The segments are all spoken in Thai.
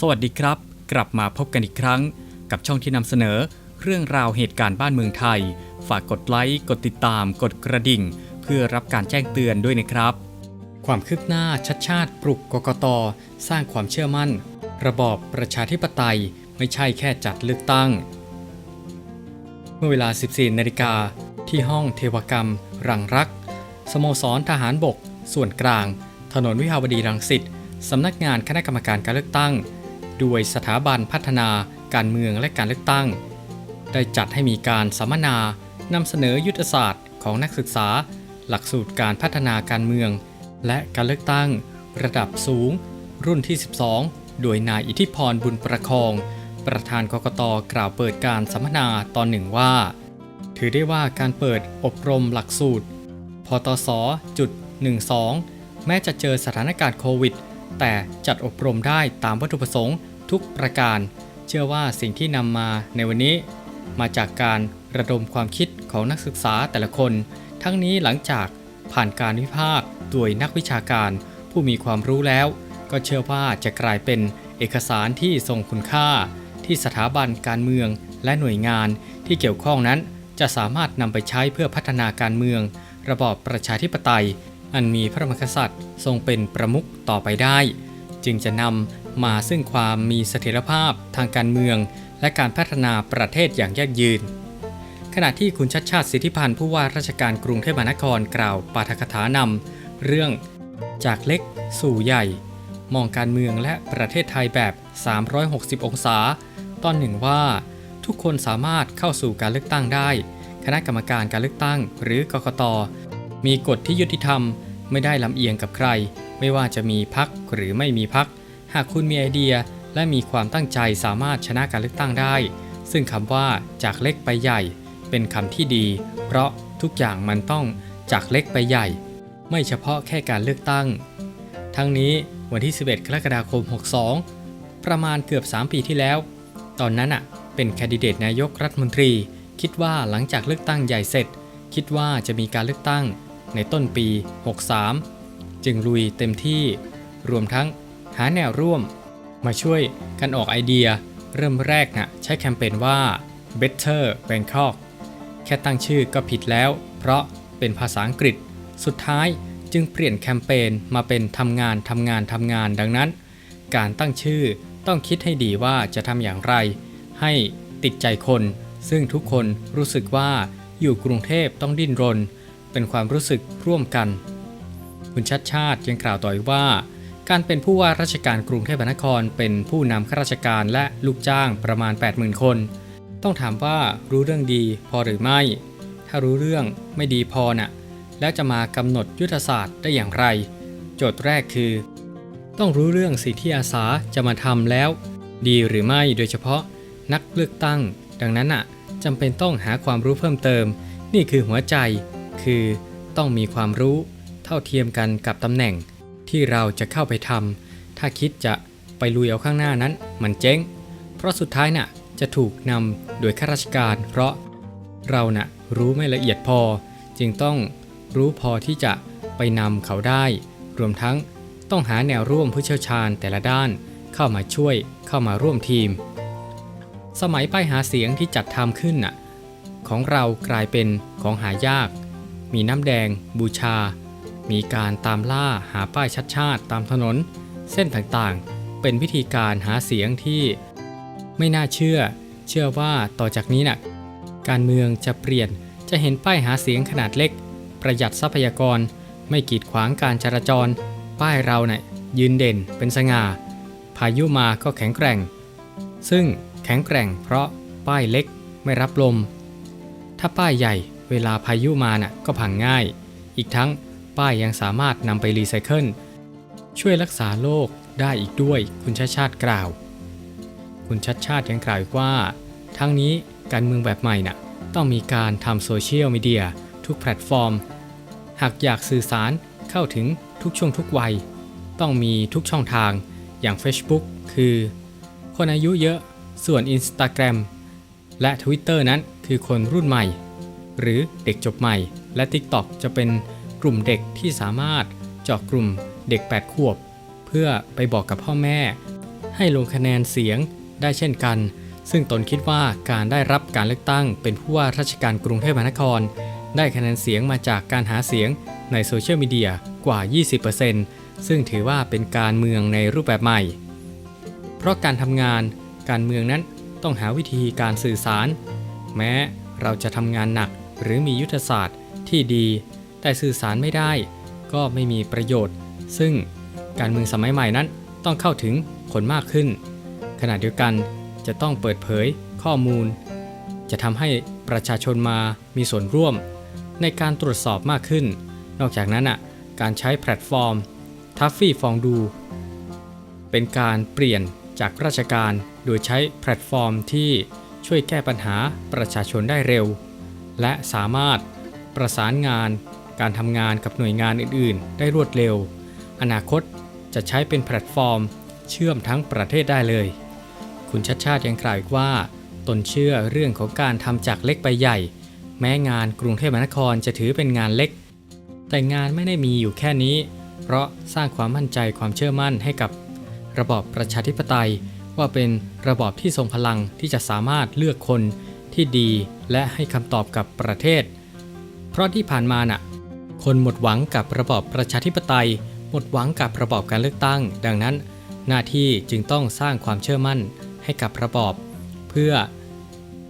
สวัสดีครับ กลับมาพบกันอีกครั้ง กับช่องที่นำเสนอ เรื่องราวเหตุการณ์บ้านเมืองไทย ฝากกดไลค์กดติดตาม กดกระดิ่ง เพื่อรับการแจ้งเตือนด้วยนะครับ ความคืบหน้าชัดชาติปลุกกกตสร้างความเชื่อมั่น ระบอบประชาธิปไตยไม่ใช่แค่จัดเลือกตั้ง เมื่อเวลา 14นาฬิกาที่ห้องเทวกรรม รังรัก สโมสรทหารบก ส่วนกลาง ถนนวิภาวดีรังสิตสำนักงานคณะกรรมการการเลือกตั้ง ด้วยสถาบันพัฒนาการเมืองและการเลือกตั้ง ได้จัดให้มีการสัมมนานำเสนอยุทธศาสตร์ของนักศึกษา หลักสูตรการพัฒนาการเมือง และการเลือกตั้ง ระดับสูง รุ่นที่ 12 โดยนายอิทธิพรบุญประคอง ประธานกกตกล่าวเปิดการสัมมนาตอนหนึ่งว่า ถือได้ว่าการเปิดอบรมหลักสูตรพตสจุด12 แม้จะเจอสถานการณ์โควิด แต่จัดอบรมได้ตามวัตถุประสงค์ทุกประการ เชื่อว่าสิ่งที่นำมาในวันนี้ มาจากการระดมความคิดของนักศึกษาแต่ละคน ทั้งนี้หลังจากผ่านการวิพากษ์โดยนักวิชาการ ผู้มีความรู้แล้ว ก็เชื่อว่าจะกลายเป็นเอกสารที่ทรงคุณค่า ที่สถาบันการเมืองและหน่วยงานที่เกี่ยวข้องนั้น จะสามารถนำไปใช้เพื่อพัฒนาการเมือง ระบอบประชาธิปไตย อันมีพระมหากษัตริย์ทรงเป็นประมุขต่อไปได้ จึงจะนำมาซึ่งความมีเสถียรภาพทางการเมือง และการพัฒนาประเทศอย่างยั่งยืน ขณะที่คุณชัดชาติสิทธิพันธ์ผู้ว่าราชการกรุงเทพมหานครกล่าวปาฐกถานำเรื่องจากเล็กสู่ใหญ่ มองการเมืองและประเทศไทยแบบ 360 องศา ตอนหนึ่งว่า ทุกคนสามารถเข้าสู่การเลือกตั้งได้ คณะกรรมการการเลือกตั้ง หรือกกตมีกฎที่ยุติธรรม ไม่ได้ลำเอียงกับใคร ไม่ว่าจะมีพักหรือไม่มีพัก หากคุณมีไอเดียและมีความตั้งใจสามารถชนะการเลือกตั้งได้ ซึ่งคำว่าจากเล็กไปใหญ่ เป็นคำที่ดี เพราะทุกอย่างมันต้องจากเล็กไปใหญ่ ไม่เฉพาะแค่การเลือกตั้ง ทั้งนี้วันที่ 11 กรกฎาคม 62 ประมาณเกือบ 3 ปีที่แล้ว ตอนนั้นอะเป็นแคนดิเดตนายกรัฐมนตรี คิดว่าหลังจากเลือกตั้งใหญ่เสร็จ คิดว่าจะมีการเลือกตั้ง ในต้นปี 63 จึงลุยเต็มที่รวมทั้งหาแนวร่วม มาช่วยกันออกไอเดีย เริ่มแรกน่ะใช้แคมเปญว่า Better Bangkok แค่ตั้งชื่อก็ผิดแล้ว เพราะเป็นภาษาอังกฤษ สุดท้ายจึงเปลี่ยนแคมเปญมาเป็นทำงานทำงานทำงานดังนั้น การตั้งชื่อต้องคิดให้ดีว่าจะทำอย่างไร ให้ติดใจคน ซึ่งทุกคนรู้สึกว่าอยู่กรุงเทพต้องดิ้นรน เป็นความรู้สึกร่วมกัน คุณชัดชาติยังกล่าวต่ออีกว่า การเป็นผู้ว่าราชการกรุงเทพมหานคร เป็นผู้นำข้าราชการและลูกจ้างประมาณ 80,000 คน ต้องถามว่ารู้เรื่องดีพอหรือไม่ ถ้ารู้เรื่องไม่ดีพอน่ะแล้วจะมากำหนดยุทธศาสตร์ได้อย่างไร โจทย์แรกคือ ต้องรู้เรื่องสิ่งที่อาสาจะมาทำแล้ว ดีหรือไม่โดยเฉพาะนักเลือกตั้ง ดังนั้นอะจำเป็นต้องหาความรู้เพิ่มเติม นี่คือหัวใจ คือต้องมีความรู้เท่าเทียมกันกับตำแหน่งที่เราจะเข้าไปทำถ้าคิดจะไปลุยเอาข้างหน้านั้นมันเจ๊ง เพราะสุดท้ายน่ะจะถูกนำโดยข้าราชการ เพราะเราน่ะรู้ไม่ละเอียดพอ จึงต้องรู้พอที่จะไปนำเขาได้ รวมทั้งต้องหาแนวร่วมผู้เชี่ยวชาญแต่ละด้านเข้ามาช่วยเข้ามาร่วมทีม สมัยป้ายหาเสียงที่จัดทำขึ้นน่ะของเรากลายเป็นของหายาก มีน้ำแดง บูชา มีการตามล่าหาป้ายชัดชาติตามถนน เส้นต่างๆ เป็นวิธีการหาเสียงที่ไม่น่าเชื่อ เชื่อว่าต่อจากนี้น่ะการเมืองจะเปลี่ยนจะเห็นป้ายหาเสียงขนาดเล็ก ประหยัดทรัพยากร ไม่กีดขวางการจราจร ป้ายเราเนี่ยยืนเด่นเป็นสง่า พายุมาก็แข็งแกร่ง ซึ่งแข็งแกร่งเพราะป้ายเล็กไม่รับลม ถ้าป้ายใหญ่ วลาพายุมาน่ะก็พังง่าย อีกทั้งป้ายยังสามารถนำไปรีไซเคิลช่วยรักษาโลกได้อีกด้วยคุณชาติชาติกล่าว คุณชัดชาติยังกล่าวอีกว่า ทั้งนี้การเมืองแบบใหม่น่ะต้องมีการทำโซเชียลมีเดียทุกแพลตฟอร์ม หากอยากสื่อสารเข้าถึงทุกช่วงทุกวัย ต้องมีทุกช่องทางอย่าง Facebook คือ คนอายุเยอะส่วน Instagram และ Twitter นั้นคือคนรุ่นใหม่ หรือเด็กจบใหม่ และ TikTok จะเป็นกลุ่มเด็กที่สามารถเจาะกลุ่มเด็ก 8 ขวบ เพื่อไปบอกกับพ่อแม่ ให้ลงคะแนนเสียงได้เช่นกัน ซึ่งตนคิดว่าการได้รับการเลือกตั้ง เป็นผู้ว่าราชการกรุงเทพมหานคร ได้คะแนนเสียงมาจากการหาเสียงในโซเชียลมีเดียกว่า 20%ซึ่งถือว่าเป็นการเมืองในรูปแบบใหม่ เพราะการทำงานการเมืองนั้นต้องหาวิธีการสื่อสาร แม้เราจะทำงานหนัก หรือมียุทธศาสตร์ที่ดี แต่สื่อสารไม่ได้ ก็ไม่มีประโยชน์ ซึ่งการเมืองสมัยใหม่นั้นต้องเข้าถึงคนมากขึ้น ขณะเดียวกันจะต้องเปิดเผยข้อมูล จะทำให้ประชาชนมามีส่วนร่วม ในการตรวจสอบมากขึ้น นอกจากนั้นอะการใช้แพลตฟอร์มทัฟฟี่ฟองดู เป็นการเปลี่ยนจากราชการโดยใช้แพลตฟอร์มที่ช่วยแก้ปัญหาประชาชนได้เร็ว และสามารถประสานงานการทำงานกับหน่วยงานอื่น ๆ ได้รวดเร็ว อนาคตจะใช้เป็นแพลตฟอร์ม เชื่อมทั้งประเทศได้เลย คุณชัดชาติยังกล่าวอีกว่า ตนเชื่อเรื่องของการทำจากเล็กไปใหญ่ แม้งานกรุงเทพมหานครจะถือเป็นงานเล็ก แต่งานไม่ได้มีอยู่แค่นี้ เพราะสร้างความมั่นใจความเชื่อมั่นให้กับ ระบอบประชาธิปไตย ว่าเป็นระบอบที่ทรงพลังที่จะสามารถเลือกคน ที่ดีและให้คำตอบกับประเทศ เพราะที่ผ่านมาน่ะ คนหมดหวังกับระบอบประชาธิปไตย หมดหวังกับระบอบการเลือกตั้ง ดังนั้น หน้าที่จึงต้องสร้างความเชื่อมั่นให้กับระบอบ เพื่อ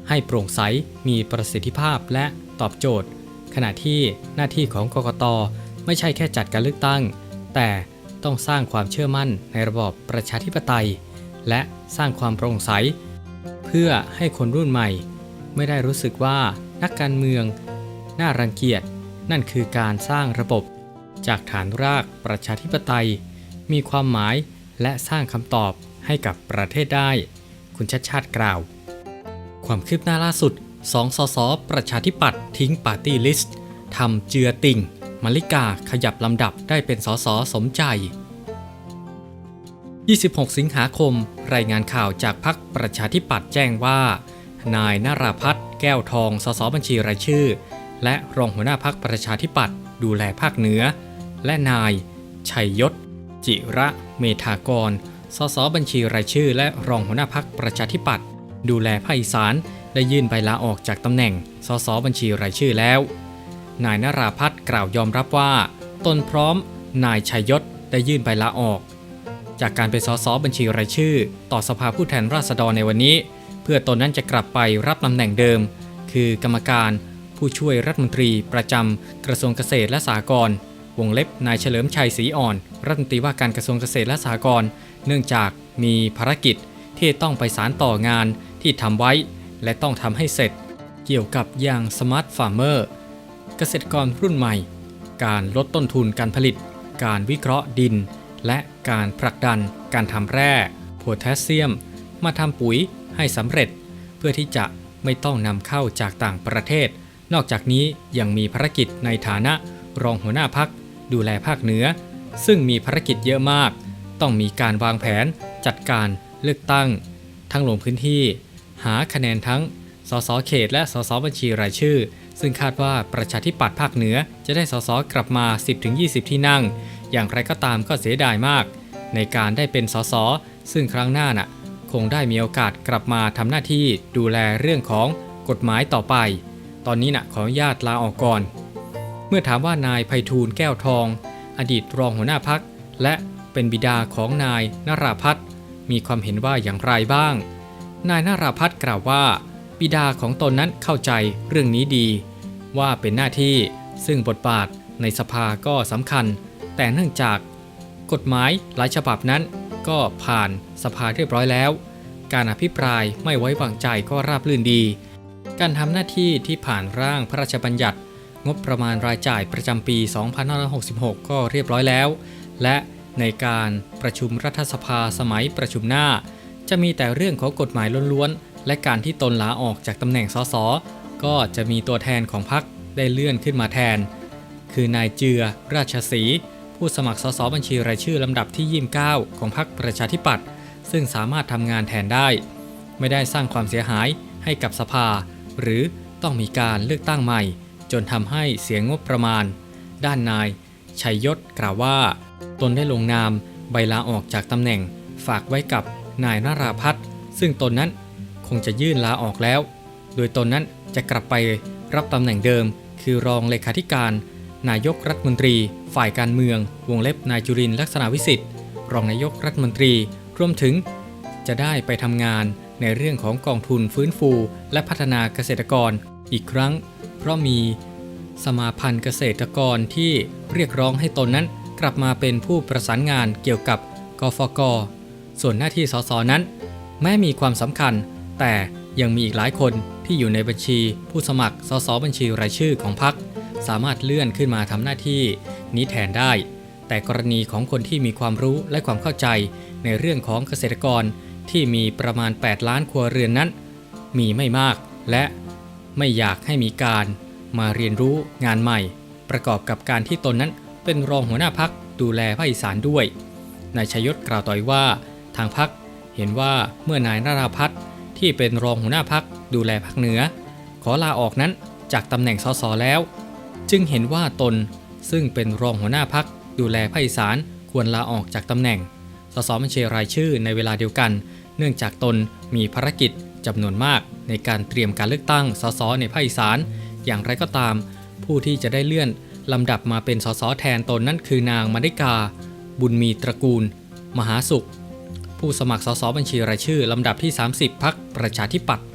ให้โปร่งใสมีประสิทธิภาพและตอบโจทย์ ขณะที่หน้าที่ของกกตไม่ใช่แค่จัดการเลือกตั้ง แต่ต้องสร้างความเชื่อมั่นในระบอบประชาธิปไตย และสร้างความโปร่งใส เพื่อให้คนรุ่นใหม่ ไม่ได้รู้สึกว่านักการเมือง น่ารังเกียจนั่นคือการสร้างระบบ จากฐานรากประชาธิปไตย มีความหมายและสร้างคำตอบให้กับประเทศได้ คุณชัดชาติกล่าว ความคืบหน้าล่าสุด2สสประชาธิปัตย์ทิ้งปาร์ตี้ลิสต์ทำเจือติ่งมาริกาขยับลำดับได้เป็นสสสมใจ 26 สิงหาคม รายงานข่าวจากพักประชาธิปัตย์แจ้งว่า นายนาราพัฒน์แก้วทอง สสบัญชีรายชื่อ และรองหัวหน้าพักประชาธิปัตย์ดูแลภาคเหนือ และนาย ชัยยศ จิระเมธากร สสบัญชีรายชื่อ และรองหัวหน้าพักประชาธิปัตย์ดูแลภาคอีสานได้ยื่นใบลาออกจากตำแหน่ง สสบัญชีรายชื่อแล้ว นายนราพัฒน์กล่าวยอมรับว่า ตนพร้อม นายชัยยศได้ยื่นใบลาออก จากการเป็นสสบัญชีรายชื่อ ต่อสภาผู้แทนราษฎรในวันนี้ เพื่อตนนั้นจะกลับไปรับตำแหน่งเดิม คือกรรมการผู้ช่วยรัฐมนตรีประจำกระทรวงเกษตรและสหกรณ์วงเล็บนายเฉลิมชัยศรีอ่อน รัฐมนตรีว่าการกระทรวงเกษตรและสหกรณ์เนื่องจากมีภารกิจที่ต้องไปสารต่องานที่ทำไว้ และต้องทำให้เสร็จ เกี่ยวกับยางสมาร์ทฟาร์มเมอร์เกษตรกรรุ่นใหม่ การลดต้นทุนการผลิต การวิเคราะห์ดิน และการผลักดันการทำแร่โพแทสเซียม มาทำปุ๋ย ให้สำเร็จ เพื่อที่จะไม่ต้องนำเข้าจากต่างประเทศ นอกจากนี้ยังมีภารกิจในฐานะรองหัวหน้าพัก ดูแลภาคเหนือ ซึ่งมีภารกิจเยอะมาก ต้องมีการวางแผน จัดการเลือกตั้ง ทั้งลงพื้นที่ หาคะแนนทั้งสสเขต และสสบัญชีรายชื่อ ซึ่งคาดว่าประชาธิปัตย์ภาคเหนือจะได้สสกลับมา 10-20 ที่นั่ง อย่างไรก็ตามก็เสียดายมาก ในการได้เป็นสสซึ่งครั้งหน้าน่ะ คงได้มีโอกาสกลับมาทำหน้าที่ดูแลเรื่องของกฎหมายต่อไป ตอนนี้นะขออนุญาตลาออกก่อน เมื่อถามว่านายไพฑูรย์แก้วทอง อดีตรองหัวหน้าพัก และเป็นบิดาของนายนาราพัฒน์มีความเห็นว่าอย่างไรบ้าง นายนาราพัฒน์กล่าวว่า บิดาของตนนั้นเข้าใจเรื่องนี้ดี ว่าเป็นหน้าที่ซึ่งบทบาทในสภาก็สำคัญ แต่เนื่องจาก กฎหมายหลายฉบับนั้นก็ผ่าน สภาเรียบร้อยแล้ว การอภิปรายไม่ไว้วางใจก็ราบรื่นดี การทำหน้าที่ที่ผ่านร่างพระราชบัญญัติ งบประมาณรายจ่ายประจำปี 2566 ก็เรียบร้อยแล้ว และในการประชุมรัฐสภาสมัยประชุมหน้า จะมีแต่เรื่องของกฎหมายล้วนๆ และการที่ตนลาออกจากตำแหน่งสสก็จะมีตัวแทนของพรรคได้เลื่อนขึ้นมาแทน คือนายเจือ ราชศรีผู้สมัครสสบัญชีรายชื่อลำดับที่ 29 ของพรรคประชาธิปัตย์ ซึ่งสามารถทำงานแทนได้ ไม่ได้สร้างความเสียหายให้กับสภา หรือต้องมีการเลือกตั้งใหม่ จนทำให้เสียงบประมาณ ด้านนายชัยยศกล่าวว่า ตนได้ลงนามใบลาออกจากตำแหน่ง ฝากไว้กับนายนาราพัฒน์ซึ่งตนนั้นคงจะยื่นลาออกแล้ว โดยตนนั้นจะกลับไปรับตำแหน่งเดิม คือรองเลขาธิการ นายกรัฐมนตรี ฝ่ายการเมือง วงเล็บนายจุรินทร์ลักษณะวิสิทธิ์รองนายกรัฐมนตรี รวมถึงจะได้ไปทำงานในเรื่องของกองทุนฟื้นฟู และพัฒนาเกษตรกรอีกครั้ง เพราะมีสมาพันธ์เกษตรกรที่เรียกร้องให้ตนนั้นกลับมาเป็นผู้ประสานงานเกี่ยวกับกฟก ส่วนหน้าที่สสนั้น แม้มีความสำคัญ แต่ยังมีอีกหลายคนที่อยู่ในบัญชีผู้สมัครสสบัญชีรายชื่อของพรรคสามารถเลื่อนขึ้นมาทำหน้าที่นี้แทนได้ แต่กรณีของคนที่มีความรู้และความเข้าใจ ในเรื่องของเกษตรกรที่มีประมาณ 8 ล้านครัวเรือนนั้น มีไม่มากและไม่อยากให้มีการมาเรียนรู้งานใหม่ ประกอบกับการที่ตนนั้นเป็นรองหัวหน้าพักดูแลภาคอีสานด้วยนายชยศกล่าวต่อยว่า ทางพักเห็นว่าเมื่อนายนาราพัฒน์ที่เป็นรองหัวหน้าพักดูแลภาคเหนือ ขอลาออกนั้นจากตำแหน่งสสแล้ว จึงเห็นว่าตนซึ่งเป็นรองหัวหน้าพักดูแลภาคอีสานควรลาออกจากตำแหน่ง สสบัญชีรายชื่อในเวลาเดียวกัน เนื่องจากตนมีภารกิจจำนวนมาก ในการเตรียมการเลือกตั้งสสในภาคอีสาน อย่างไรก็ตาม ผู้ที่จะได้เลื่อนลำดับมาเป็นสสแทนตนนั่นคือนางมาริกา บุญมีตระกูล มหาสุข ผู้สมัครสสบัญชีรายชื่อลำดับที่ 30พักประชาธิปัตย์